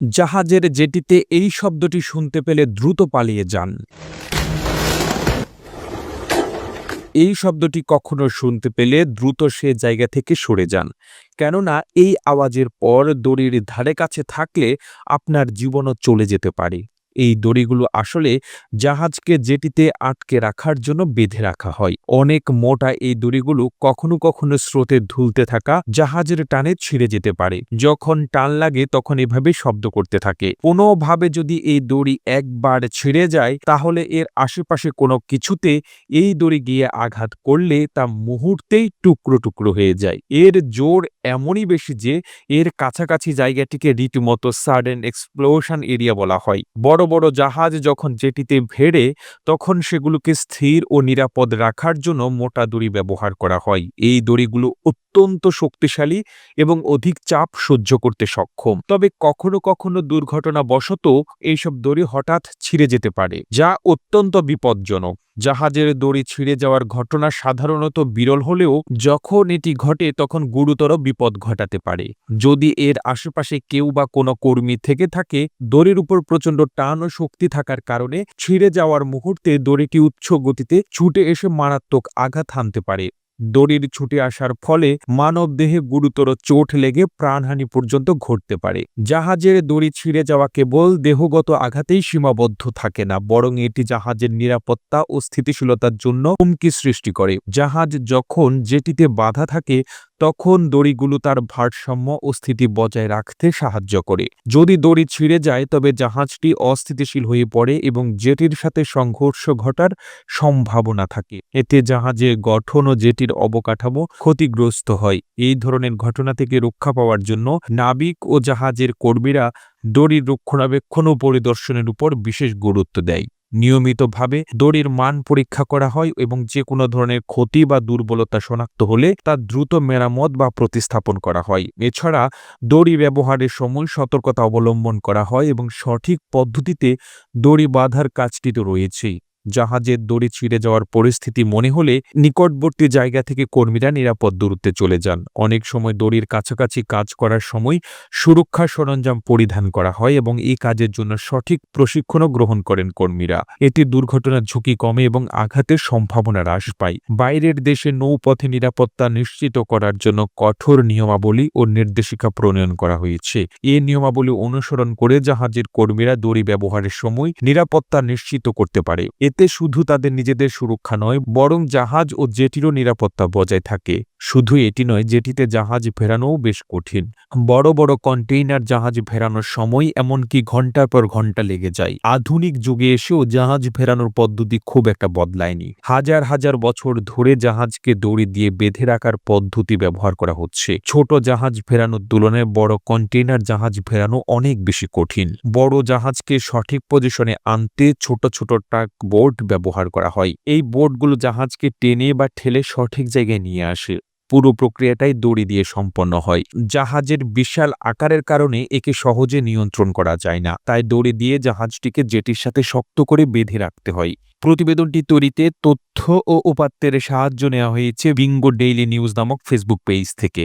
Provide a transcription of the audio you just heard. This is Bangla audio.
জাহাজের জেটিতে এই শব্দটি শুনতে পেলে দ্রুত পালিয়ে যান। এই শব্দটি কখনো শুনতে পেলে দ্রুত সে জায়গা থেকে সরে যান। কেননা এই আওয়াজের পর দড়ির ধারে কাছে থাকলে আপনার জীবনও চলে যেতে পারে। এই দড়িগুলো আসলে জাহাজকে জেটিতে আটকে রাখার জন্য বেঁধে রাখা হয়। অনেক মোটা এই দড়িগুলো কখনো কখনো স্রোতে ধুলতে থাকা জাহাজের টানে ছিঁড়ে যেতে পারে। যখন টান লাগে তখন এভাবে শব্দ করতে থাকে। কোনোভাবে যদি এই দড়ি একবার ছিঁড়ে যায়, তাহলে এর আশেপাশে কোনো কিছুতে এই দড়ি গিয়ে আঘাত করলে তা মুহূর্তেই টুকরো টুকরো হয়ে যায়। এর জোর এমনই বেশি যে, এর কাছাকাছি জায়গাটিকে রীতিমতো সাডেন এক্সপ্লোশন এরিয়া বলা হয়। বড় বড় জাহাজ যখন জেটিতে ভেড়ে, তখন সেগুলোকে স্থির ও নিরাপদ রাখার জন্য মোটা দড়ি ব্যবহার করা হয়। এই দড়িগুলো অত্যন্ত শক্তিশালী এবং অধিক চাপ সহ্য করতে সক্ষম। তবে কখনো কখনো দুর্ঘটনাবশত এইসব দড়ি হঠাৎ ছিঁড়ে যেতে পারে, যা অত্যন্ত বিপজ্জনক। জাহাজের দড়ি ছিঁড়ে যাওয়ার ঘটনা সাধারণত বিরল হলেও যখন এটি ঘটে তখন গুরুতর বিপদ ঘটাতে পারে। যদি এর আশেপাশে কেউ বা কোনো কর্মী থেকে থাকে, দড়ির উপর প্রচণ্ড টান ও শক্তি থাকার কারণে ছিঁড়ে যাওয়ার মুহূর্তে দড়িটি উচ্চ গতিতে ছুটে এসে মারাত্মক আঘাত হানতে পারে। দড়ির ছুটে আসার ফলে মানব দেহে গুরুতর চোট লেগে প্রাণহানি পর্যন্ত ঘটতে পারে। জাহাজের দড়ি ছিঁড়ে যাওয়া কেবল দেহগত আঘাতেই সীমাবদ্ধ থাকে না, বরং এটি জাহাজের নিরাপত্তা ও স্থিতিশীলতার জন্য হুমকি সৃষ্টি করে। জাহাজ যখন যেটিতে বাধা থাকে তখন দড়িগুলো তার ভারসাম্য ও স্থিতি বজায় রাখতে সাহায্য করে। যদি দড়ি ছিঁড়ে যায়, তবে জাহাজটি অস্থিতিশীল হয়ে পড়ে এবং জেটির সাথে সংঘর্ষ ঘটার সম্ভাবনা থাকে। এতে জাহাজের গঠন ও জেটির অবকাঠামো ক্ষতিগ্রস্ত হয়। এই ধরনের ঘটনা থেকে রক্ষা পাওয়ার জন্য নাবিক ও জাহাজের কর্মীরা দড়ির রক্ষণাবেক্ষণ ও পরিদর্শনের উপর বিশেষ গুরুত্ব দেয়। নিয়মিতভাবে দড়ির মান পরীক্ষা করা হয় এবং যে কোনো ধরনের ক্ষতি বা দুর্বলতা শনাক্ত হলে তা দ্রুত মেরামত বা প্রতিস্থাপন করা হয়। এছাড়া দড়ি ব্যবহারের সময় সতর্কতা অবলম্বন করা হয় এবং সঠিক পদ্ধতিতে দড়ি বাঁধার কাজটি তো রয়েছেই জাহাজের দড়ি ছিঁড়ে যাওয়ার পরিস্থিতি মনে হলে নিকটবর্তী জায়গা থেকে কর্মীরা নিরাপদ দূরত্বে চলে যান। অনেক সময় দড়ির কাছাকাছি কাজ করার সময় সুরক্ষা সরঞ্জাম পরিধান করা হয় এবং এই কাজের জন্য সঠিক প্রশিক্ষণও গ্রহণ করেন কর্মীরা। এতে দুর্ঘটনার ঝুঁকি কমে এবং আঘাতের সম্ভাবনা হ্রাস পায়। বাইরের দেশে নৌপথে নিরাপত্তা নিশ্চিত করার জন্য কঠোর নিয়মাবলী ও নির্দেশিকা প্রণয়ন করা হয়েছে। এ নিয়মাবলী অনুসরণ করে জাহাজের কর্মীরা দড়ি ব্যবহারের সময় নিরাপত্তা নিশ্চিত করতে পারে। এতে শুধু তাদের নিজেদের সুরক্ষা নয়, বরং জাহাজ ও জেটিরও নিরাপত্তা বজায় থাকে। শুধু এটি নয়, জেটিতে জাহাজ ফেরানোও বেশ কঠিন। বড় বড় কন্টেইনার জাহাজ ফেরানোর সময়, এমনকি ঘণ্টার পর ঘণ্টা লেগে যায়। আধুনিক যুগে এসেও জাহাজ ফেরানোর পদ্ধতি খুব একটা বদলায়নি। হাজার হাজার বছর ধরে জাহাজকে দড়ি দিয়ে বেঁধে রাখার পদ্ধতি ব্যবহার করা হচ্ছে। ছোট জাহাজ ফেরানোর তুলনায় বড় কন্টেইনার জাহাজ ফেরানো অনেক বেশি কঠিন। বড় জাহাজকে সঠিক পজিশনে আনতে ছোট ছোট ট্রাক বোর্ড ব্যবহার করা হয়। এই বোর্ডগুলো জাহাজকে টেনে বা ঠেলে সঠিক জায়গায় নিয়ে আসে। পুরো প্রক্রিয়াটাই দড়ি দিয়ে সম্পন্ন হয়। জাহাজের বিশাল আকারের কারণে একে সহজে নিয়ন্ত্রণ করা যায় না। তাই দড়ি দিয়ে জাহাজটিকে জেটির সাথে শক্ত করে বেঁধে রাখতে হয়। প্রতিবেদনটি তৈরিতে তথ্য ও উপাত্তের সাহায্য নেওয়া হয়েছে বিঙ্গো ডেইলি নিউজ নামক ফেসবুক পেজ থেকে।